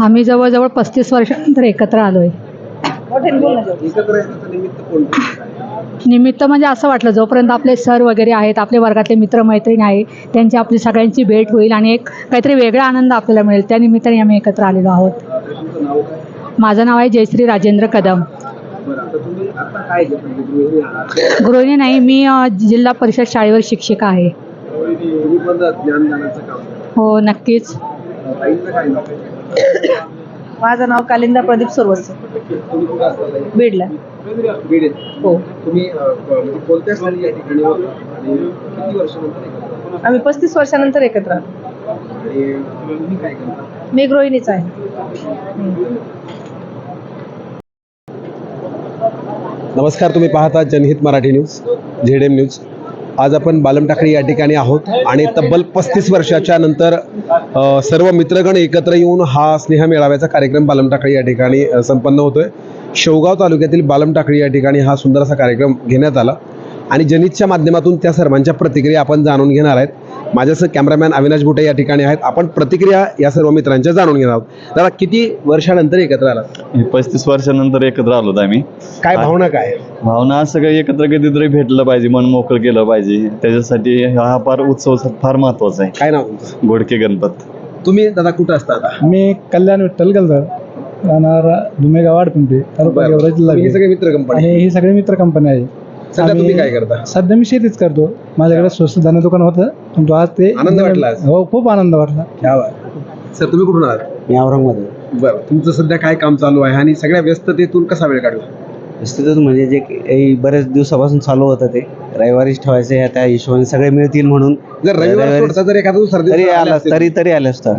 आम्ही जवळजवळ पस्तीस वर्षानंतर एकत्र आलो आहे एकत्र येण्याचं निमित्त म्हणजे असं वाटलं जोपर्यंत आपले सर वगैरे आहेत आपले वर्गातले मित्रमैत्रीण आहे त्यांची आपली सगळ्यांची भेट होईल आणि एक काहीतरी वेगळा आनंद आपल्याला मिळेल त्या निमित्ताने आम्ही एकत्र आलेलो आहोत. माझं नाव आहे जयश्री राजेंद्र कदम. गृहिणी नाही मी जिल्हा परिषद शाळेवर शिक्षिका आहे. तुम्ही पण ज्ञानदानाचं काम करता. हो नक्कीच? माझं नाव कालिंदा प्रदीप सुरवसे? बीडला. हो तुम्ही म्हणजे कोणत्या या ठिकाणी? आम्ही पस्तीस वर्षानंतर एकत्र आलो मी गृहिणीच आहे नमस्कार तुम्ही पाहता Janhit Marathi news Z M news आज आपण बालम टाकळी या ठिकाणी आहोत आणि तब्बल पस्तीस वर्षाच्या नंतर सर्व मित्रगण एकत्र येऊन हा स्नेह मेळाव्याचा कार्यक्रम बालमटाकळी या ठिकाणी संपन्न होतोय. शेवगाव तालुक्यातील बालमटाकळी या ठिकाणी हा सुंदर असा कार्यक्रम घेण्यात आला. आणि जनितच्या माध्यमातून त्या सर्वांच्या प्रतिक्रिया आपण जाणून घेणार आहेत. माझ्यासह कॅमेरामॅन अविनाश बुटे या ठिकाणी आहेत. आपण प्रतिक्रिया या सर्व मित्रांच्या जाणून घेणार आहोत. दादा किती वर्षानंतर एकत्र आला हे पस्तीस वर्षानंतर एकत्र आलोत आम्ही. काय भावना काय? भावना काही एकत्र कधीतरी भेटलं पाहिजे मन मोकळं केलं पाहिजे. त्याच्यासाठी हा फार उत्सव फार महत्त्वाचा आहे. काय नाव गोडके गणपत. तुम्ही दादा कुठं असता आता? मी कल्याण विठ्ठल गलदर राहणार दुमेगाव वाडपिंपरी तालुका हे. सगळे मित्र कंपनी ही सगळी मित्र कंपनी आहे. सध्या तुम्ही काय करता? सध्या मी शेतीच करतो. माझ्याकडे स्वस्त धान्य दुकान होतं पण आज ते आनंद वाटला आज? हो खूप आनंद वाटला. क्या बात. सर तुम्ही कुठून आलात? मी औरंगाबाद बरं तुमचं सध्या काय काम चालू आहे आणि सगळ्या व्यस्ततेतून कसा वेळ काढला? स्थितीत म्हणजे जे काही बरेच दिवसापासून चालू होतं ते. रविवारीच ठेवायचं ह्या त्या हिशोबाने सगळे मिळतील म्हणून. जर रविवार रविवारी- सोडता जर एखादा दुसरा दिवस तरी आला. तरी तरी आले असतं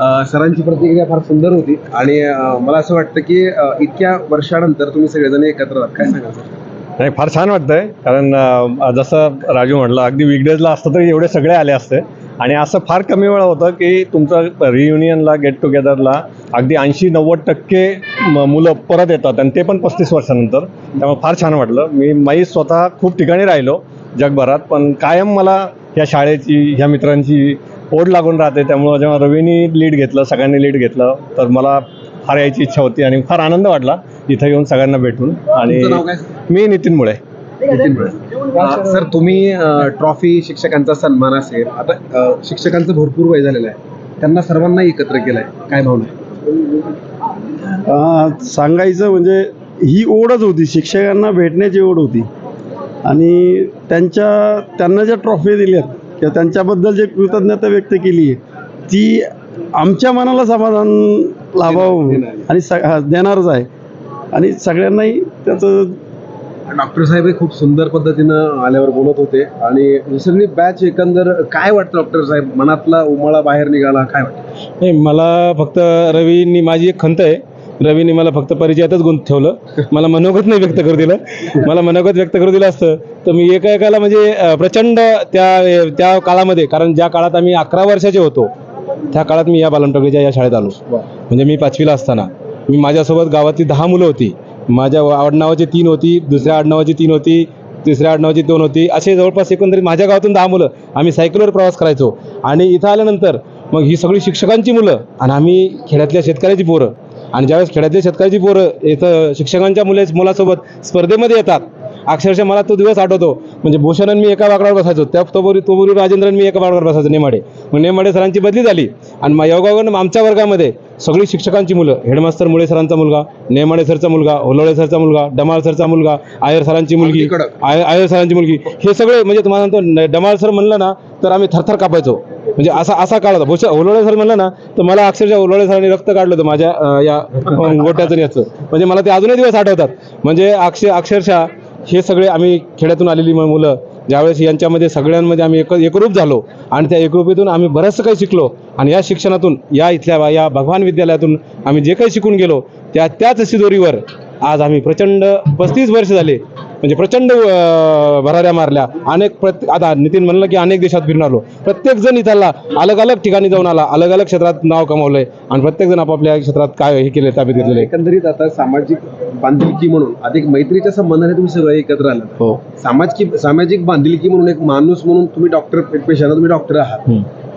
अं, सरांची प्रतिक्रिया फार सुंदर होती आणि अं, मला असं वाटतं की अं, इतक्या वर्षानंतर तुम्ही सगळेजण एकत्र आहात. काय सांगाल सर? नाही फार छान वाटतंय. कारण जसं राजू म्हटलं अगदी विगडेजला असतं तरी एवढे सगळे आले असते. आणि असं फार कमी वेळा होतं की तुमचं रियुनियनला गेट टुगेदरला अगदी ऐंशी नव्वद टक्के मुलं परत येतात आणि ते पण पस्तीस वर्षानंतर. त्यामुळे फार छान वाटलं. मी माई स्वतः खूप ठिकाणी राहिलो जगभरात पण कायम मला ह्या शाळेची ह्या मित्रांची ओढ लागून राहते. त्यामुळं जेव्हा रवीनी लीड घेतलं सगळ्यांनी लीड घेतलं तर मला फार यायची इच्छा होती आणि फार आनंद वाटला. इथं येऊन सगळ्यांना भेटून. आणि तुमचं नाव काय? मी नितीन मुळे. नितीन मुळे. अं, सर तुम्ही ट्रॉफी शिक्षकांचा सन्मान असेल. आता अं, शिक्षकांचं भरपूर वय झालेलं आहे. त्यांना सर्वांना एकत्र केलंय. काय भावना आहे? अं, सांगायचं म्हणजे ही ओढच होती. शिक्षकांना भेटण्याची ओढ होती. आणि त्यांच्या त्यांना ज्या ट्रॉफी दिल्यात किंवा त्यांच्याबद्दल जे कृतज्ञता व्यक्त केली आहे ती आमच्या मनाला समाधान लाभावं. आणि स हा, देणारच आहे. आणि सगळ्यांनाही त्याचं डॉक्टर साहेब हे खूप सुंदर पद्धतीनं आल्यावर बोलत होते. आणि सगळी बॅच एकंदर काय वाटतं डॉक्टर साहेब? मनातला उमळा बाहेर निघाला काय वाटतं? नाही मला फक्त रवीनी माझी एक खंत आहे. रवीने मला फक्त परिचयातच गुंत ठेवलं. मला मनोगत नाही व्यक्त करू दिलं. मला मनोगत व्यक्त करू दिलं असतं. तर मी एका एकाला म्हणजे प्रचंड त्या त्या काळामध्ये कारण ज्या काळात आम्ही अकरा वर्षाचे होतो त्या काळात मी या बालमटोकरीच्या या शाळेत आलो. म्हणजे मी पाचवीला असताना. मी माझ्यासोबत गावातली दहा मुलं होती. माझ्या आडनावाची तीन होती दुसऱ्या आडनावाची तीन होती तिसऱ्या आडनावाची दोन होती. असे जवळपास एकंदरीत माझ्या गावातून दहा मुलं. आम्ही सायकलवर प्रवास करायचो. आणि इथं आल्यानंतर मग ही सगळी शिक्षकांची मुलं आणि आम्ही खेड्यातल्या शेतकऱ्याची पोरं. आणि ज्यावेळेस खेड्यातल्या शेतकऱ्याची पोरं इथं शिक्षकांच्या मुले मुलासोबत स्पर्धेमध्ये येतात. अक्षरशः मला तो दिवस आठवतो. म्हणजे भूषणन मी एका वाकडावर बसायचो. त्या तोबरी तोबरी राजेंद्रन मी एका वाकडावर बसायचो नेमाडे. मग नेमाडे सरांची बदली झाली. आणि मग योगावर आमच्या वर्गामध्ये सगळी शिक्षकांची मुलं हेडमास्तर मुळे सरांचा मुलगा नेमाडे सरचा मुलगा होलोळे सरचा मुलगा डमाळ सरचा मुलगा आयर सरांची मुलगी. आय आयर सरांची मुलगी हे सगळे म्हणजे तुम्हाला सांगतो डमाळ सर म्हणलं ना तर आम्ही थरथर कापायचो. म्हणजे असा असा काळ होता. भूष ओलोळे सर म्हणलं ना तर मला अक्षरशः ओलोळे सरांनी रक्त काढलं होतं माझ्या या गोट्याचं याचं. म्हणजे मला ते अजूनही दिवस आठवतात. म्हणजे अक्षर अक्षरशः हे सगळे आम्ही खेड्यातून आलेली मुलं ज्यावेळेस यांच्यामध्ये सगळ्यांमध्ये आम्ही एक एकरूप झालो आणि त्या एकरूपीतून आम्ही बरंचसं काही शिकलो आणि या शिक्षणातून या इथल्या या भगवान विद्यालयातून आम्ही जे काही शिकून गेलो त्या त्याच शिदोरीवर आज आम्ही प्रचंड पस्तीस वर्ष झाले म्हणजे प्रचंड भराऱ्या मारल्या. अनेक प्रत्येक आता नितीन म्हणलं की अनेक देशात फिरून आलो प्रत्येक जण इथला अलग अलग ठिकाणी जाऊन आला अलग अलग क्षेत्रात नाव कमावलंय. आणि प्रत्येक जण आपापल्या क्षेत्रात काय हे केले ताब्यात घेतलेले एकंदरीत आता सामाजिक बांधिलकी म्हणून अधिक मैत्रीच्या संबंधाने तुम्ही सगळे एकत्र आलात. हो. सामाजिक सामाजिक बांधिलकी म्हणून एक माणूस म्हणून तुम्ही डॉक्टर पेशाला तुम्ही डॉक्टर आहात.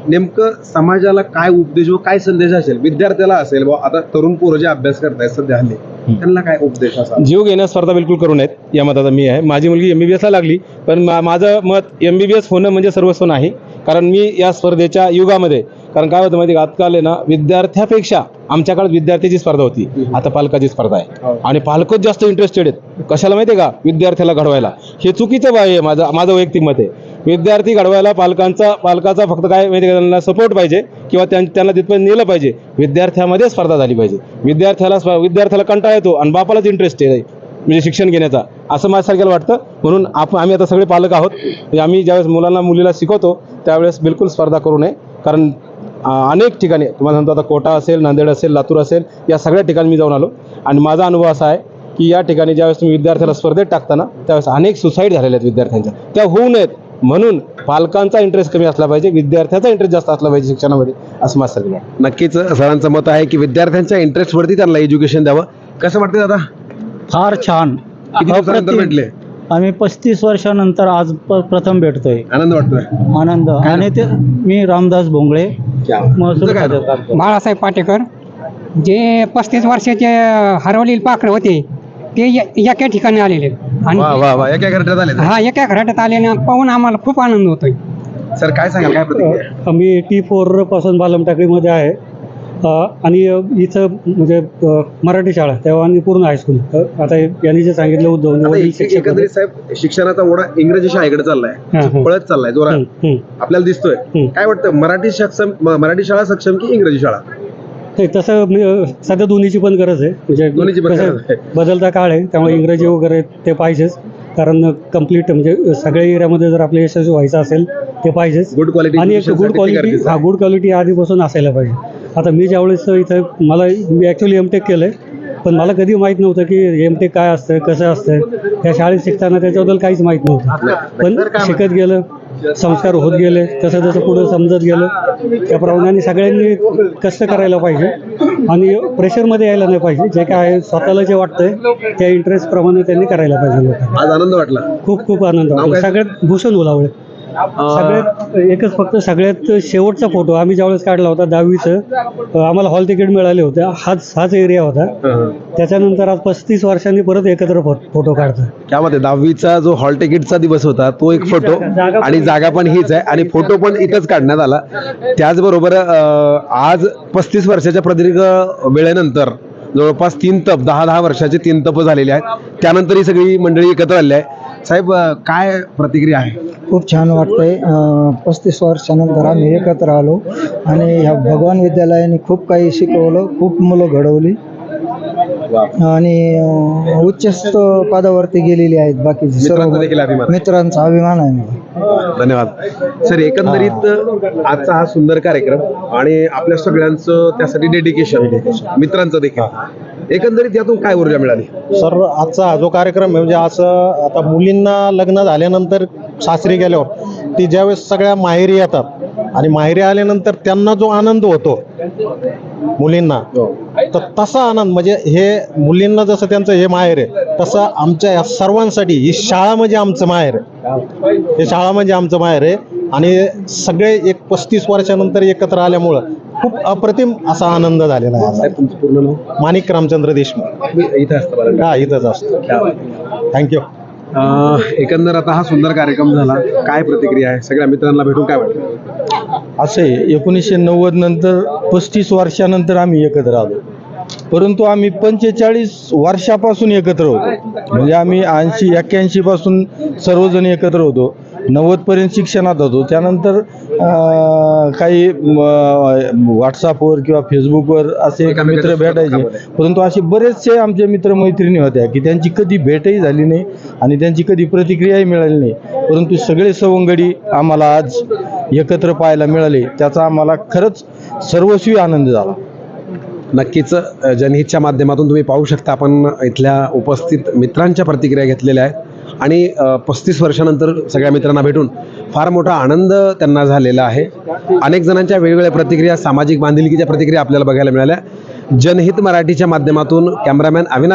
नेमकं समाजाला काय उपदेश व काय संदेश असेल? विद्यार्थ्याला असेल बुवा आता तरुण पोरं जे अभ्यास करतायत सध्या हल्ली त्यांना काय उपदेश असा? जीव घेण्यास स्पर्धा बिलकुल करू नयेत या मताचा मी आहे. माझी मुलगी एमबीबीएसला लागली पण मा- माझं मत एमबीबीएस होणं म्हणजे सर्वस्व नाही. कारण मी या स्पर्धेच्या युगामध्ये कारण काय होतं माहिती का? आजकाल आहे ना विद्यार्थ्यापेक्षा आमच्या काळात विद्यार्थ्याची स्पर्धा होती. आता पालकाची स्पर्धा आहे. आणि पालकच जास्त इंटरेस्टेड आहेत. कशाला माहिती आहे का? विद्यार्थ्याला घडवायला. हे चुकीचं आहे माझं माझं वैयक्तिक मत आहे. विद्यार्थी घडवायला पालकांचा पालकाचा फक्त काय माहिती त्यांना सपोर्ट पाहिजे किंवा त्यां- त्यांना तिथपर्यंत नेलं पाहिजे. विद्यार्थ्यामध्ये स्पर्धा झाली पाहिजे. विद्यार्थ्याला स्प- विद्यार्थ्याला कंटाळा येतो आणि बापालाच इंटरेस्ट आहे म्हणजे शिक्षण घेण्याचा. असं माझ्यासारख्याला वाटतं. म्हणून आपण आम्ही आता सगळे पालक आहोत. म्हणजे आम्ही ज्यावेळेस मुलांना मुलीला शिकवतो त्यावेळेस बिलकुल स्पर्धा करू नये. कारण अनेक ठिकाणी तुम्हाला सांगतो आता कोटा असेल नांदेड असेल लातूर असेल या सगळ्या ठिकाणी मी जाऊन आलो. आणि माझा अनुभव असा आहे की या ठिकाणी ज्यावेळेस तुम्ही विद्यार्थ्याला स्पर्धेत टाकताना त्यावेळेस अनेक सुसाईड झालेल्या आहेत विद्यार्थ्यांच्या. त्या होऊ नयेत. म्हणून पालकांचा इंटरेस्ट कमी असला पाहिजे विद्यार्थ्याचा इंटरेस्ट जास्त असला पाहिजे शिक्षणामध्ये असं सगळं वाटतं. नक्कीच सरांचं मत आहे की विद्यार्थ्यांच्या इंटरेस्ट वरती त्यांना एज्युकेशन द्यावं. कसं वाटतं दादा? फार छान. किती दिवसानंतर भेटले? आम्ही पस्तीस वर्षानंतर आज प- प्रथम भेटतोय. आनंद वाटतोय? आनंद. आणि ते मी रामदास भोंगळे महसूल काय खात्यात काम करतो. बाळासाहेब पाटेकर जे पस्तीस वर्षाचे हरवलेले पाखरं होते ते य- एका ठिकाणी आलेले वा आणि वा वा एका घरात आले हा एका घराट्यात आलेले पाहून आम्हाला खूप आनंद होतोय. सर काय सांगाल? काय प्रतिक्रिया? आम्ही टी फोरपासून बालमटाकडीमध्ये आहे. अ, आणि अ, इथं म्हणजे अ, मराठी शाळा तेव्हा आणि पूर्ण हायस्कूल अ, आता यांनी जे सांगितलं उद्धव आता वडील एक- शिक्षक होते. साहेब शिक्षणाचा ओढा इंग्रजी शाळेकडे चाललाय. हां, हां. पळत चाललाय जोरात. हं, हं. आपल्याला दिसतोय. काय वाटतं मराठी सक्षम म- मराठी शाळा सक्षम की इंग्रजी शाळा? ते तसं म्हणजे सध्या दोन्हीची पण गरज आहे. म्हणजे दोन्हीची पण कसं गरज आहे. बदलता काळ आहे त्यामुळे इंग्रजी वगैरे ते पाहिजेच. कारण कंप्लीट म्हणजे सगळ्या एरियामध्ये जर आपलं यशस्वी व्हायचं असेल ते पाहिजेच. गुड क्वालिटी आणि एक गुड क्वालिटी हा गुड क्वालिटी आधीपासून असायला पाहिजे. आता मी ज्यावेळेस इथं मला मी ॲक्च्युली एम टेक केलं आहे पण मला कधी माहीत नव्हतं की एम टेक काय असतं कसं असतं. या शाळेत शिकताना त्याच्याबद्दल काहीच माहीत नव्हतं. पण शिकत गेलं. संस्कार होत गेले तसं जसं पुढं समजत गेलं. त्याप्रमाणे सगळ्यांनी कष्ट करायला पाहिजे आणि प्रेशरमध्ये यायला नाही पाहिजे. जे काय आहे स्वतःला जे वाटतंय त्या इंटरेस्ट प्रमाणे त्यांनी करायला पाहिजे आज आनंद वाटला. खूप खूप आनंद वाटला? सगळ्यात भूषण उलावळे सगळ्यात एकच फक्त सगळ्यात शेवटचा फोटो. आम्ही ज्यावेळेस काढला होता दहावीचं आम्हाला हॉल तिकीट मिळाले होते. हाच हाच एरिया होता. त्याच्यानंतर आज पस्तीस वर्षांनी परत एकत्र फोटो काढतो त्यामध्ये दहावीचा जो हॉल तिकीटचा दिवस होता तो एक फोटो आणि जागा पण हीच आहे. आणि फोटो पण इथंच काढण्यात आला. त्याचबरोबर आज पस्तीस वर्षाच्या प्रदीर्घ वेळेनंतर जवळपास तीन तप दहा दहा वर्षाचे तीन तप झालेले आहेत. त्यानंतर ही सगळी मंडळी एकत्र आली आहे साहेब काय प्रतिक्रिया आहे? खूप छान वाटतंय. पस्तीस वर्षानंतर आम्ही एकत्र आलो आणि ह्या भगवान विद्यालयाने खूप काही शिकवलं खूप मुलं घडवली. आणि अं, उच्चस्त पदावरती गेलेली आहेत बाकीचे मित्रांचा देखील सर्व अभिमान. मित्रांचा अभिमान आहे मला. धन्यवाद. सर एकंदरीत आजचा हा सुंदर कार्यक्रम आणि आपल्या सगळ्यांचं त्यासाठी डेडिकेशन मित्रांचं देखील. एकंदरीत यातून काय ऊर्जा मिळाली? सर आजचा हा जो कार्यक्रम आहे म्हणजे असं आता मुलींना लग्न झाल्यानंतर सासरी गेल्यावर ती ज्यावेळेस सगळ्या माहेरी येतात आणि माहेरी आल्यानंतर त्यांना जो आनंद होतो मुलींना तर तसा आनंद म्हणजे हे मुलींना जसं त्यांचं हे माहेर आहे तसं आमच्या या सर्वांसाठी ही शाळा म्हणजे आमचं माहेर आहे. हे शाळा म्हणजे आमचं माहेर आहे. आणि सगळे एक पस्तीस वर्षानंतर एकत्र आल्यामुळं खूप अप्रतिम असा आनंद झालेला आहे साहेब तुमचं पूर्ण नाव? माणिक रामचंद्र देशमुख. इथं असतं हा इथंच असतो. थँक्यू एकंदर आता हा सुंदर कार्यक्रम झाला. काय प्रतिक्रिया आहे? सगळ्या मित्रांना भेटून काय वाटतं? असे एकोणीसशे नव्वद नंतर पस्तीस वर्षानंतर आम्ही एकत्र आलो. परंतु आम्ही पंचेचाळीस वर्षापासून एकत्र होतो. म्हणजे आम्ही ऐंशी एक्क्याऐंशी पासून सर्वजण एकत्र होतो. नव्वद पर्यंत शिक्षणात होतो. त्यानंतर काही व्हॉट्सअपवर किंवा फेसबुकवर असे मित्र भेटायचे. परंतु असे बरेचसे आमचे मित्रमैत्रिणी होत्या की त्यांची कधी भेटही झाली नाही आणि त्यांची कधी प्रतिक्रियाही मिळाली नाही. परंतु सगळे सवंगडी आम्हाला आज एकत्र पाहायला मिळाले. त्याचा आम्हाला खरंच सर्वस्वी आनंद झाला. नक्कीच जनहितच्या माध्यमातून तुम्ही पाहू शकता आपण इथल्या उपस्थित मित्रांच्या प्रतिक्रिया घेतलेल्या आहेत. आणि पस्तीस वर्षानंतर सगळ्या मित्रांना भेटून फार मोठा आनंद त्यांना झालेला आहे. अनेक जणांच्या वेगवेगळ्या प्रतिक्रिया सामाजिक बांधिलकीच्या प्रतिक्रिया आपल्याला बघायला मिळाल्या. जनहित मराठीच्या माध्यमातून कॅमेरामॅन अविनाश